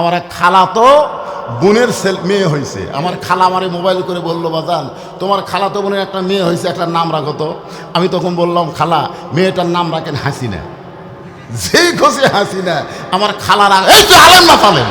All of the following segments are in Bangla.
আমার খালা তো বোনের ছেলে মেয়ে হয়েছে আমার খালা আমারে মোবাইল করে বলল, বাজান, তোমার খালা তো বোনের একটা মেয়ে হয়েছে একটা নাম রাখো তো। আমি তখন বললাম, খালা, মেয়েটার নাম রাখেন হাসিনা। যেই খুশি হাসিনা, আমার খালারা এই তো আলেন না পালেন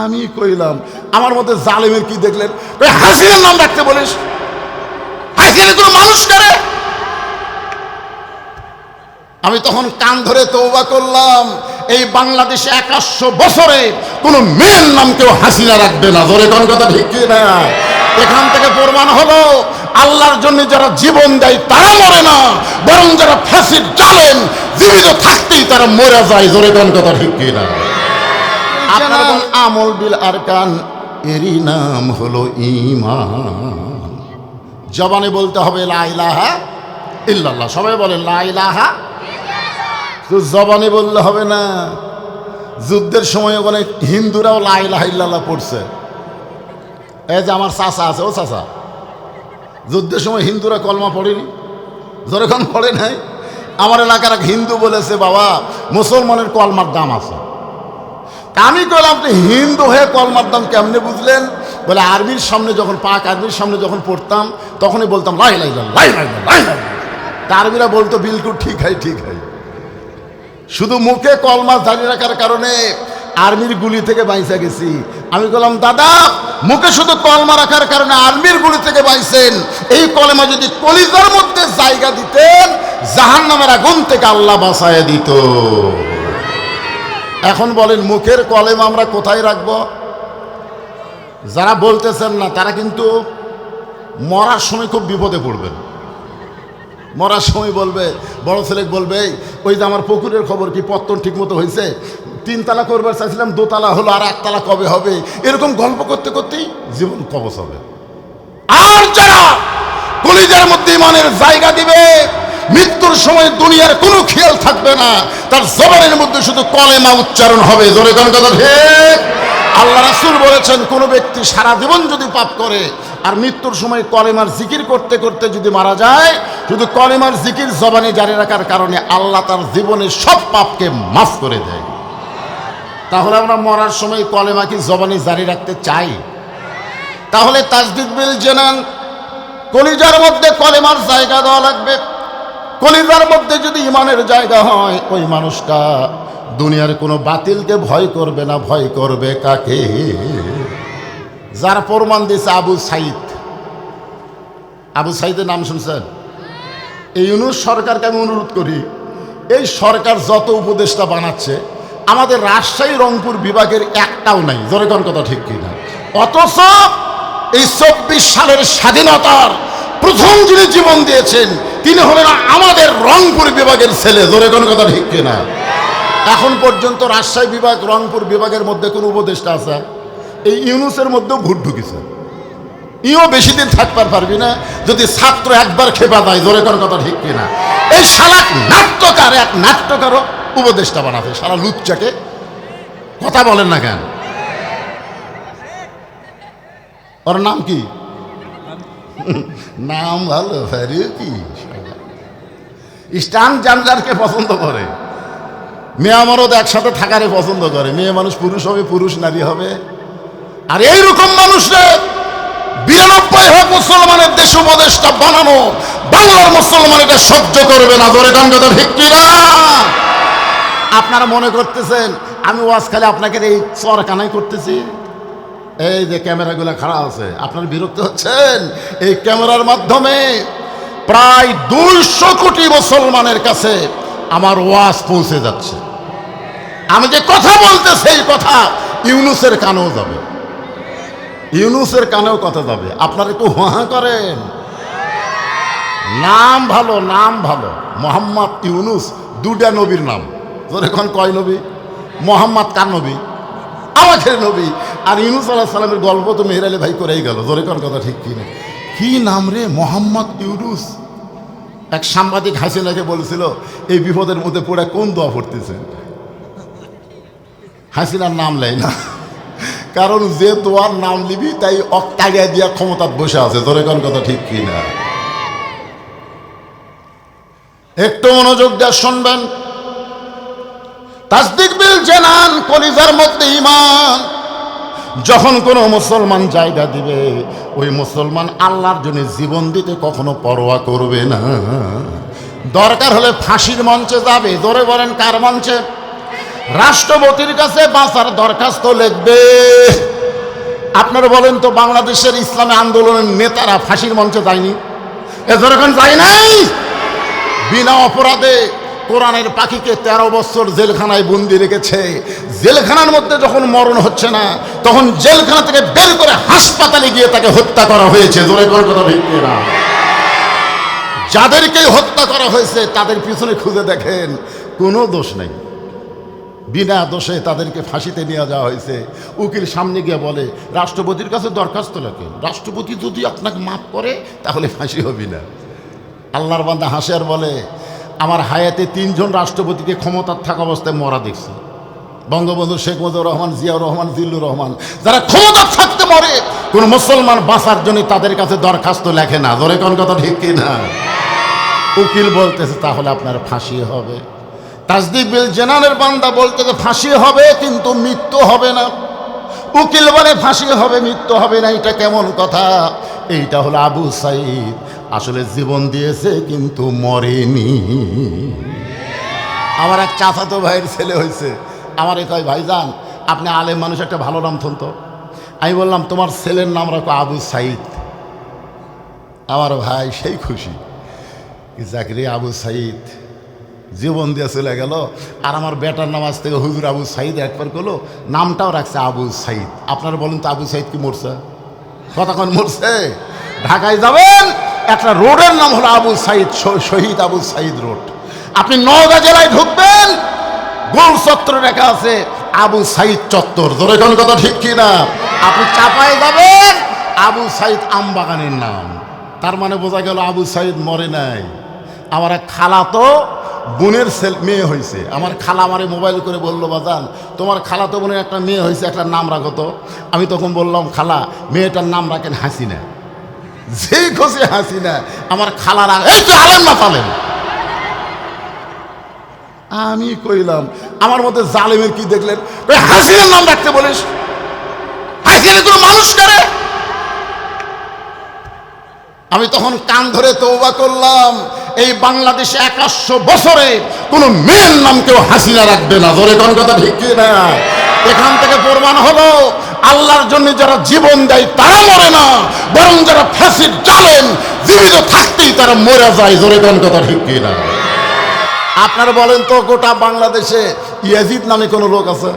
আমি কইলাম, আমার মধ্যে জালেমের কি দেখলেন? হাসিনার নাম রাখতে বলিস? হাসিনা কোনো মানুষ করে? আমি তখন কান ধরে তৌবা করলাম। এই বাংলাদেশে একাশশো বছরে কোনো মেয়ের নাম কেউ হাসিনা রাখবে না। ধরে কোন কথা ঠিক কি না? এখান থেকে প্রমাণ হলো আল্লাহর জন্য যারা জীবন দেয় তারা মরে না বরং যারা ফাঁসির জালেন জীবিত থাকতেই তারা মরে যায়। জোরে কোন কথা ঠিক কি না? আপনার আমল বিল আরকান এরই নাম হলো ইমান জবানে বলতে হবে লা ইলাহা ইল্লাল্লাহ। সবাই বলেন লা ইলাহা তো জবানে বললে হবে না। যুদ্ধের সময় ওখানে হিন্দুরাও লা ইলাহা ইল্লাল্লাহ পড়ছে। এই যে আমার চাচা আছে, ও চাচা। যুদ্ধের সময় হিন্দুরা কলমা পড়েনি? যেরকম পড়ে নাই? আমার এলাকার এক হিন্দু বলেছে, বাবা, মুসলমানের কলমার দাম আছে। আমি কইলাম, আপনি হিন্দু হয়ে কলমার দাম কেমনে বুঝলেন? বলে, আর্মির সামনে যখন, পাক আর্মির সামনে যখন পড়তাম, তখনই বলতাম লাই লাই লাই লাই লাই লাই লাই তা আর্মিরা বলতো, বিলকুল ঠিক হয় ঠিক হয়। শুধু মুখে কলমা দাঁড়িয়ে রাখার কারণে আর্মির গুলি থেকে বাইসা গেছি। আমি বললাম, দাদা, মুখে শুধু কলমা রাখার কারণে আর্মির গুলি থেকে বাইছেন। এই কলমা যদি কলিজার মধ্যে জায়গা দিতেন জাহান নামের আগুন থেকে আল্লাহ বাসায় দিত। এখন বলেন, মুখের কলেম আমরা কোথায় রাখব? যারা বলতেছেন না, তারা কিন্তু মরার সময় খুব বিপদে পড়বেন। মরার সময় বলবে, বড় ছেলে বলবে, ওই যে আমার পুকুরের খবর কি পত্তন ঠিক মতো হয়েছে? তিনতলা করবার চাইছিলাম, দোতলা হলো আর একতলা কবে হবে? এরকম গল্প করতে করতেই জীবন কবচ হবে। আর যারা কলিজার মধ্যে ইমানের জায়গা দিবে, মৃত্যুর সময় দুনিয়ার কোনো খেয়াল থাকবে না। তার জবানের মধ্যে শুধু কলেমা উচ্চারণ হবে। জোরে কথা ঠিক? আল্লাহ রাসূল বলেছেন, কোন ব্যক্তি সারা জীবন যদি পাপ করে আর মৃত্যুর সময় কলেমার জিকির করতে করতে যদি মারা যায় শুধু কলেমার জিকির জবানে জারি রাখার কারণে আল্লাহ তার জীবনের সব পাপকে মাফ করে দেয়। তাহলে আমরা মরার সময় কলেমা কি জবানে জারি রাখতে চাই? তাহলে তাজদিদ বিল জেনান, কলিজার মধ্যে কলেমার জায়গা দেওয়া লাগবে। কলিজার মধ্যে যদি ইমানের জায়গা হয়, ওই মানুষটা দুনিয়ার কোনো বাতিলকে ভয় করবে না, ভয় করবে কাকে? যার প্রমাণ দিয়েছে আবু সাইদ। আবু সাইদের নাম শুনছেন? এই ইউনুস সরকারকে আমি অনুরোধ করি, এই সরকার যত উপদেষ্টা বানাচ্ছে, আমাদের রাজশাহী রংপুর বিভাগের একটাও নাই। জোরে কথা ঠিক কি কিনা? অথচ এই চব্বিশ সালের স্বাধীনতার প্রথম যিনি জীবন দিয়েছেন, তিনি হলেন আমাদের রংপুর বিভাগের ছেলে। জোরে কথা ঠিক কি কিনা? এখন পর্যন্ত রাজশাহী বিভাগ, রংপুর বিভাগের মধ্যে কোনো উপদেষ্টা আছে? এই ইউনুসের মধ্যেও ভোট ঢুকেছে। ইও বেশি দিন থাকবার পারবি না, যদি ছাত্র একবার খেপা দেয়, জোরে কোন কথা ঠিক কিনা। এই এক নাট্যকার, এক নাট্যকারও উপদেষ্টা বানাতে সারা লুচ্চাকে কথা বলেন না কেন? ওর নাম কি? নাম ভালো কি? স্টান জানজারকে পছন্দ করে। মেয়ে মরদ একসাথে থাকারে পছন্দ করে। মেয়ে মানুষ পুরুষ হবে, পুরুষ নারী হবে। আর এইরকম মানুষের বিরানব্বই ভাগ মুসলমানের দেশ উপদেশটা বানানো, বাংলার মুসলমান এটা সহ্য করবে না। ধরে কান কথা ঠিক আপনারা মনে করতেছেন, আমি ওয়াজ খালি আপনাকে এই চরকানাই করতেছি? এই যে ক্যামেরাগুলো খারাপ আছে, আপনার বিরক্ত হচ্ছেন? এই ক্যামেরার মাধ্যমে প্রায় দুইশো কোটি মুসলমানের কাছে আমার ওয়াজ পৌঁছে যাচ্ছে। আমি যে কথা বলতে সেই কথা ইউনুসের কানেও যাবে। ইউনুসের কানেও কথা যাবে। আপনারা একটু হাঁ করেন। নাম ভালো নাম ভালো। মোহাম্মদ ইউনুস দুটা নবীর নাম। তোর এখন কয় নবী? মোহাম্মদ কার নবী? আমাদের নবী। আর ইউনুস আল্লাহ সালামের গল্প তো মেহের আলী ভাই করেই গেল। কোন কথা ঠিক কি না? কি নাম রে? মোহাম্মদ ইউনুস। এক সাংবাদিক হাসিনাকে বলেছিল, এই বিপদের মধ্যে পড়ে কোন দোয়া পড়তেছে হাসিনার নাম লেয় না। কারণ যে দোয়ার নাম নিবি, তাই অক্তাগিয়া দিয়া ক্ষমতার বসে আছে। তোর কোন কথা ঠিক কি না? একটু মনোযোগ দিয়ে শুনবেন। তাসদিক বিল জেনান, কলিজার মধ্যে ইমান যখন কোনো মুসলমান জায়গা দিবে, ওই মুসলমান আল্লাহর জন্য জীবন দিতে কখনো পরোয়া করবে না। দরকার হলে ফাঁসির মঞ্চে যাবে। ধরে বলেন কার মঞ্চে? রাষ্ট্রপতির কাছে বাঁচার দরখাস্ত লিখবে। আপনারা বলেন তো, বাংলাদেশের ইসলামী আন্দোলনের নেতারা ফাঁসির মঞ্চে যায়নি? যায় নাই? বিনা অপরাধে কোরআনের পাখিকে তেরো বছর জেলখানায় বন্দি রেখেছে। জেলখানার মধ্যে যখন মরণ হচ্ছে না, তখন জেলখানা থেকে বের করে হাসপাতালে গিয়ে তাকে হত্যা করা হয়েছে। যাদেরকে হত্যা করা হয়েছে, তাদের পিছনে খুঁজে দেখেন, কোনো দোষ নেই। বিনা দোষে তাদেরকে ফাঁসিতে নিয়ে যাওয়া হয়েছে। উকিল সামনে গিয়ে বলে, রাষ্ট্রপতির কাছে দরখাস্ত লেখেন রাষ্ট্রপতি যদি আপনাকে মাফ করে, তাহলে ফাঁসি হবি না। আল্লাহর বান্দা হাসে আর বলে, আমার হায়াতে তিনজন রাষ্ট্রপতিকে ক্ষমতার থাকা অবস্থায় মরা দেখছি। বঙ্গবন্ধু শেখ মুজিবুর রহমান, জিয়াউর রহমান, জিল্লুর রহমান, যারা ক্ষমতা থাকতে মরে, কোন মুসলমান বাঁচার জন্য তাদের কাছে দরখাস্ত লেখে না। ধরে কোন কথা ঠিক কি না উকিল বলতেছে, তাহলে আপনার ফাঁসি হবে। তাজদিক বিল জেনানের বান্দা বলতেছে ফাঁসি হবে, কিন্তু মৃত্যু হবে না। উকিল বলে ফাঁসি হবে, মৃত্যু হবে না, এটা কেমন কথা? এইটা হলো আবু সাইদ। আসলে জীবন দিয়েছে, কিন্তু মরেনি। আমার এক চাচাতো ভাইয়ের ছেলে হয়েছে। আমার এ কয়, ভাইজান, আপনি আলেম মানুষ, একটা ভালো নাম থন তো আমি বললাম, তোমার ছেলের নাম রাখো আবু সাইদ। আমার ভাই সেই খুশি। জাকরি আবু সাইদ। জীবন দিয়ে চলে গেল। আর আমার বেটার নাম আজ থেকে হুজুর আবু সাইদ একবার করল নামটাও রাখছে আবু সাইদ। আপনারা বলুন তো আবু সাইদ কি মরছে? কতক্ষণ মরছে? ঢাকায় যাবেন, একটা রোডের নাম হলো আবু সাইদ শহীদ আবু সাইদ রোড। আপনি নওগাঁ জেলায় ঢুকবেন, গোল চত্বর রেখা আছে, আবু সাইদ চত্বর। ধরে কোন কথা ঠিক কি না আপনি চাপায় যাবেন, আবু সাইদ আমবাগানের নাম। তার মানে বোঝা গেল আবু সাইদ মরে নাই। আমার খালা তো বোনের ছেলে মেয়ে হয়েছে আমার খালা আমারে মোবাইল করে বলল, বাজান, তোমার খালা তো বোনের একটা মেয়ে হয়েছে একটা নাম রাখো তো। আমি তখন বললাম, খালা, মেয়েটার নাম রাখেন হাসিনা। যেই খুশি হাসিনা, আমার খালারা এই আলেন না পালেন। আমি কইলাম, আমার মধ্যে জালেমের কি দেখলেন? হাসিনার নাম রাখতে বলিস? হাসিনে কোনো মানুষ করে? আমি তখন কান ধরে তৌবা করলাম। এই বাংলাদেশে একাশো বছরে কোনো মেয়ের নাম কেউ হাসিনা রাখবে না। ধরে কোন কথা ঠিক না? এখান থেকে প্রমাণ হলো, আল্লাহর জন্য যারা জীবন দেয় তারা মরে না, বরং যারা ফাঁসির জালেন জীবিত থাকতেই তারা মরে যায়। ধরে কোন কথা ঠিক না? আপনারা বলেন তো, গোটা বাংলাদেশে ইয়াজিদ নামে কোনো লোক আছে?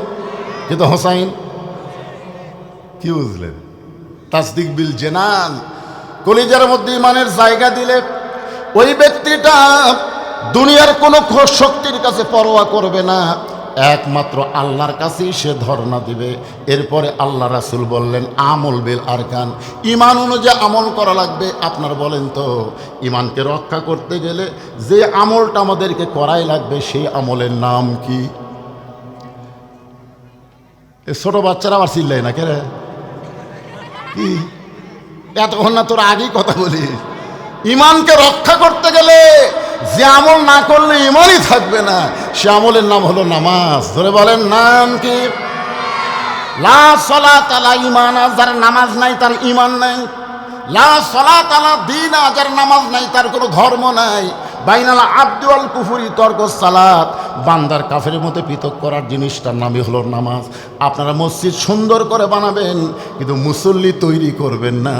কিন্তু হোসাইন? কি বুঝলেন? তাসদিক বিল জেনান। কলিজার মধ্যে ইমানের জায়গা দিলে ওই ব্যক্তিটা দুনিয়ার কোনো শক্তির কাছে পরোয়া করবে না। একমাত্র আল্লাহর কাছেই সে ধর্ণা দিবে। এরপরে আল্লাহ রাসুল বললেন, আমল বিল আরকান। ইমান অনুযায়ী আমল করা লাগবে। আপনার বলেন তো ইমানকে রক্ষা করতে গেলে যে আমলটা আমাদেরকে করাই লাগবে, সেই আমলের নাম কি? ছোট বাচ্চারা আবার চিল্লাই না, কে রে? কি? এতক্ষণ না তোর আগেই কথা বলি। ইমানকে রক্ষা করতে গেলে যে আমল না করলে ইমানই থাকবে না, সে আমলের নাম হলো নামাজ। ধরে বলেন নাম কি সলা তালা ইমান যার নামাজ নাই তার ইমান নাই। লা সলা তালা দিন যার নামাজ নাই তার কোনো ধর্ম নাই। বাইনালা আব্দুল কুফুরি তর্ক সালাত। বান্দার কাফের মধ্যে পৃথক করার জিনিসটার নামই হলো নামাজ। আপনারা মসজিদ সুন্দর করে বানাবেন, কিন্তু মুসল্লি তৈরি করবেন না।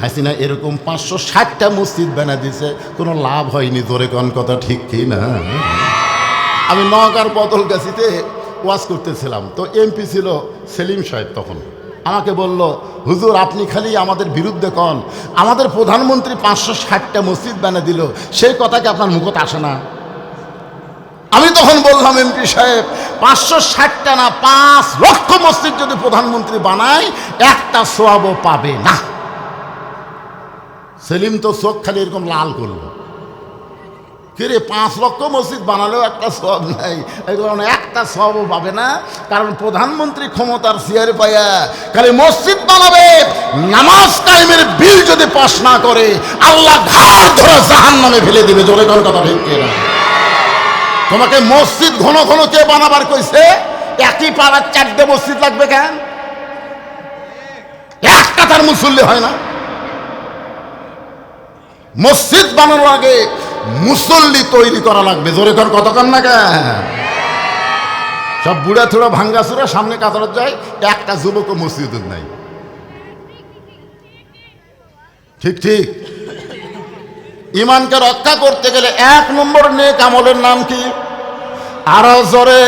হাসিনা এরকম পাঁচশো ষাটটা মসজিদ বানা দিছে কোনো লাভ হয়নি ধরে কোন কথা ঠিক কি না? আমি নগার বদলগাছিতে ওয়াজ করতেছিলাম। তো এমপি ছিল সেলিম সাহেব তখন। আমাকে বলল, হুজুর, আপনি খালি আমাদের বিরুদ্ধে কন। আমাদের প্রধানমন্ত্রী পাঁচশো ষাটটা মসজিদ বানিয়ে দিল, সেই কথাকে আপনার মুখত আসে না। আমি তখন বললাম এমপি সাহেব, পাঁচশো ষাটটা না, পাঁচ লক্ষ মসজিদ যদি প্রধানমন্ত্রী বানায়, একটা সোয়াবও পাবে না। সেলিম তো চোখ খালি এরকম লাল করল। কিরে পাঁচ লক্ষ মসজিদ বানালেও একটা সব নাই। এই কারণে একটা সবও পাবে না। কারণ প্রধানমন্ত্রী ক্ষমতার চেয়ারে পাইয়া খালি মসজিদ বানাবে, নামাজ টাইমের বিল যদি পাশ না করে, আল্লাহ ঘাট ধরে জাহান নামে ফেলে দিবে। জোরে কোন কথা ঠিক কিনা? তোমাকে মসজিদ ঘন ঘন কে বানাবার কইছে? একই পাড়ার চারটে মসজিদ লাগবে কেন? একটা তার মুসল্লি হয় না। মসজিদ বানানোর আগে মুসল্লি তৈরি করা লাগবে। জোরে কর কতক্ষণ না কেন সব বুড়া থুড়া ভাঙ্গা চুরা সামনে কাতারত যায়, একটা যুবক মসজিদের নাই। ঠিক ঠিক। ইমানকে রক্ষা করতে গেলে এক নম্বর নেক আমলের নাম কি? আরও জোরে।